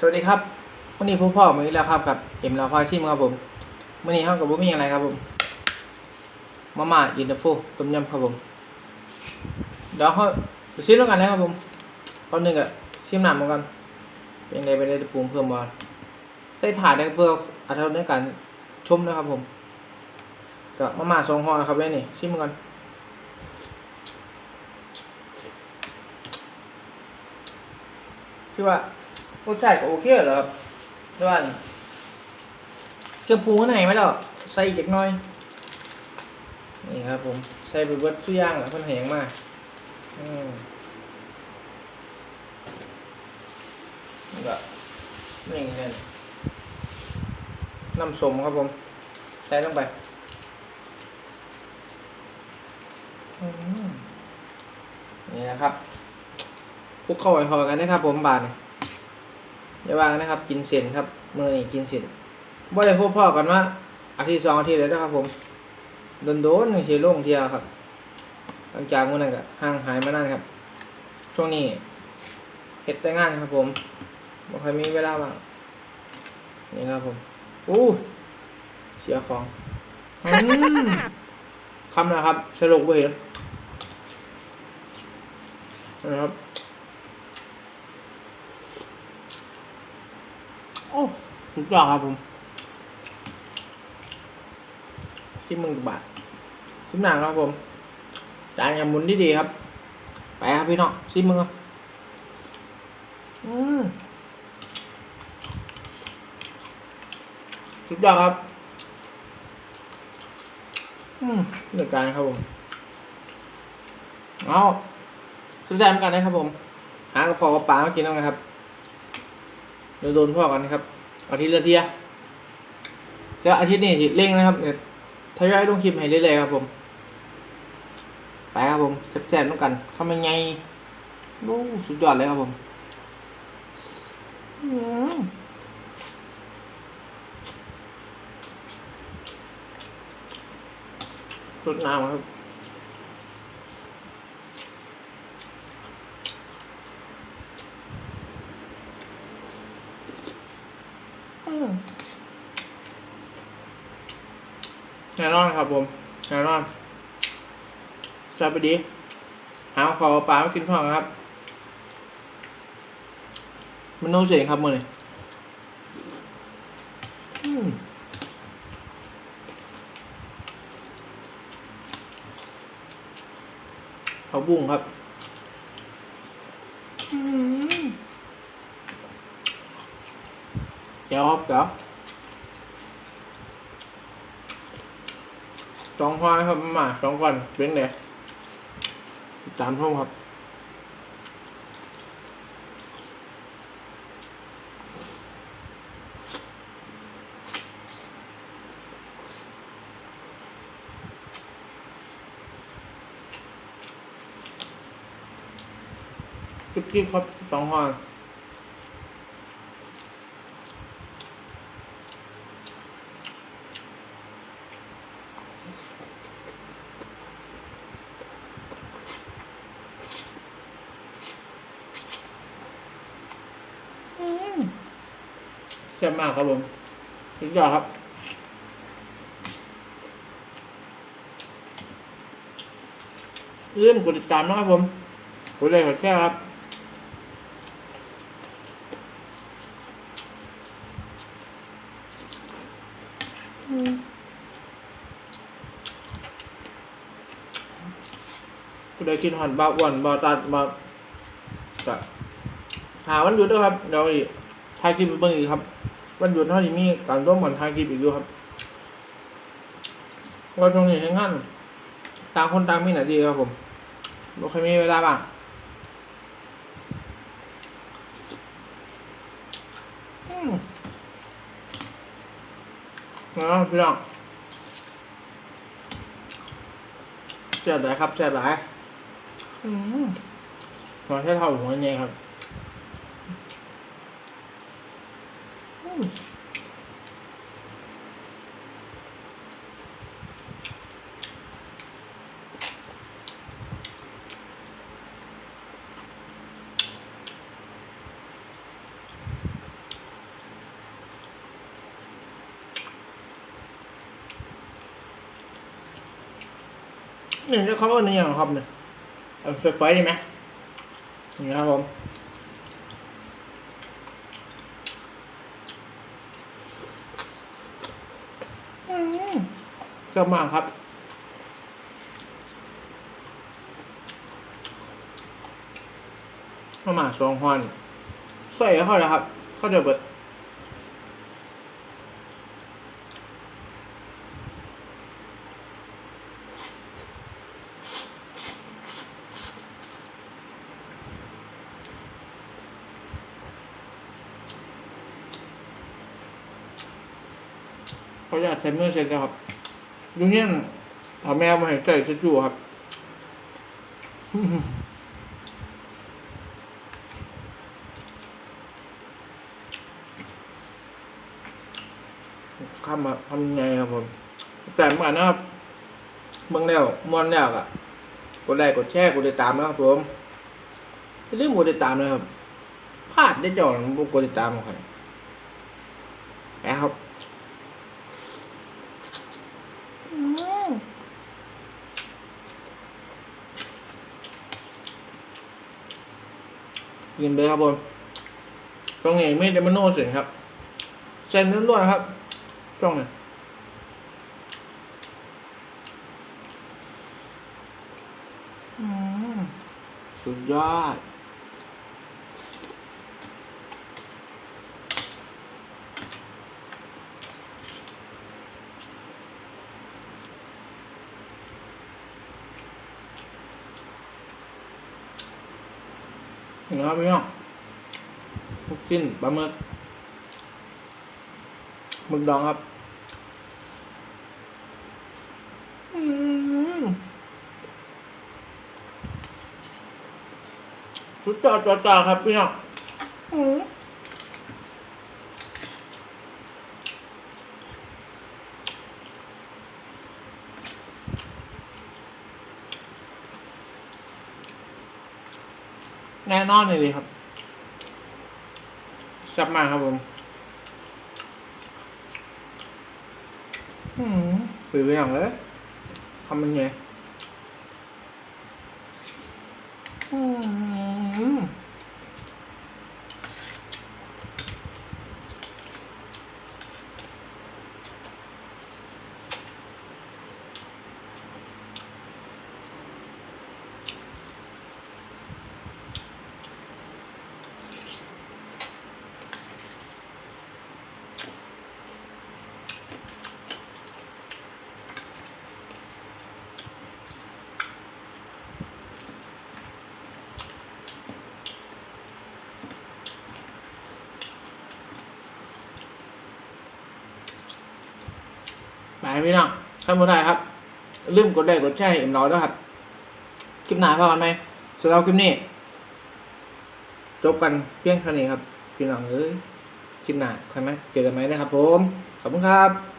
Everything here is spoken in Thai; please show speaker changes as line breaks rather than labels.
สวัสดีครับวันนี้ผู้พ่อมือแล้วครับกับเอ็มลาพาชิมครับผมวันนี้ห้องกับบุมีอะไรครับผมมาม่าอินเตอร์โฟต้มยำครับผมเดี๋ยวเขาชิมแล้วกันนะครับผมตอนหนึ่งอะชิมน้ำเหมือนกันเป็นไงไปได้ปรุงเพิ่มบอลใส่ถาดได้เพื่ออัตราในการชมนะครับผมก็มาม่าสองห่อครับเว้ยนี่ชิมกันที่ว่า รสชาติก็โอเคเหรอครับด้วยว่าเครื่องปรุงข้างในไหมล่ะใส่อีกเล็กน้อย นี่ครับผม ใส่ไปเบิดทุกอย่างแล้วคนแหงมากอืมนี่ก็นี่เนี่ยน้ำส้มครับผม ใส่ลงไปอืมนี่นะครับคลุกเข้าไปพอกันนะครับผมบาทนี่ อย่าวางนะครับ กินเส้นครับมือนี่กินเส้นบ่ได้พบพ่อกันว่าอาทิตย์สองอาทิตย์เลยนะครับผมโดนโดนๆหนึ่งชีโล่งเทียวครับ หลังจากวันนั้นก็ห่างหายมานานครับ ช่วงนี้เฮ็ดแต่งานครับผมบ่ค่อยมีเวลาว่างนี่ครับผมอู้เสียของคำนะครับสรุปไปเห็นนะครับ โอ้สุดยอดครับผมที่มึงบาทชิมหนังครับผมจานยำมุนที่ดีครับ ไปครับพี่น้องชิมมึงครับอืมสุดยอดครับ อืมเดือดการครับผม เอาสุดใจเหมือนกันนะครับผม หากระเพาะกระป๋ามากินแล้วนะครับ เดี๋ยวโดนพ่อกันนะครับ อาทิตย์ละเทียแล้วอาทิตย์นี้เร่งนะครับเดี๋ยทยอยลงคลิปให้เรื่อยๆครับผม ไปครับผมแซ่บๆต้องกันทำยังไงโอ้สุดยอดเลยครับผมอืมรดน้ำครับ อืมแน่นอน ครับผมแน่นอนจะไปดีหาขอปลามากินพ่อครับ มันโน้เสียงครับมือนี่อืมเขาบุ้งครับอืมเดี๋ยวครับเดี๋ยว สองพอครับมาสองก่อนเป็นไงตามช่องครับกิ๊บกิ๊บครับสองพอ แซ่บมากครับผมสุดยอดครับเริ่าลืมกดติดตามนะครับผมกดไลค์กดแชร์ครับกูได้กินหันบาอ้วนบาตัดบาจะ หาวันหยุดด้วยครับเดี๋ยวอีกถ่ายคลิปไปเบิ่งอีกครับ วันหยุดเท่านี้มีการร่วมกันถ่ายคลิปอีกอยู่ครับว่าช่วงนี้ทั้งนั้นต่างคนต่างมีหน้าที่ครับผมบ่เคมีเวลาบ้างอืมเอาพี่น้องแซ่บหลายครับแซ่บหลายอืมหัวแค่เท่าหัวใหญ่ครับ เนี่ยจะเขาเอิ้นออย่างครับเนี่ยเอาเฟรไฟได้ไหมนี่ครับผม เจ้ามากครับมาหมาสองฮอนใส่เข้าแล้วครับ เข้าเดี๋ยวเบิดเขาอยากใช้มือเสร็จแล้วครับ ดูเนี่ยเอาแมวมาให้ใส่ชุดอยู่ครับข้ามาทำยังไงครับผมแต่เมื่อนนะครับเบิ่งแล้วมวนแล้วอะกดไลค์กดแชร์กดติดตามนะครับผมอย่าลืมกดติดตามนะครับพลาดได้จอดบุกดติดตามของใครนะครับ อืมกินเลยครับผมตรงนี้ไม่ได้มาโน่เสียงครับเส้นล้วนๆครับจ้องเลยอืมสุดยอด นี่ครับพี่น้องลูกชิ้นปลาหมึกหมึกดองครับอืมสุดยอดจ้าครับพี่น้องอืม แน่นอนเลยครับจับมาครับผมอืมปืนไปอย่างเลยทำมันไงอืมไป พี่น้องท่านผู้ใดครับอย่าลืมกดไลค์กดแชร์ให้เอ็มร้อยด้วยครับ คลิปหน้าพากันไหมสำหรับคลิปนี้ จบกันเพียงเท่านี้ครับ พี่น้องเอ้ยคลิปหน้าค่อยมเจอกันไหมนะครับผม ขอบคุณครับ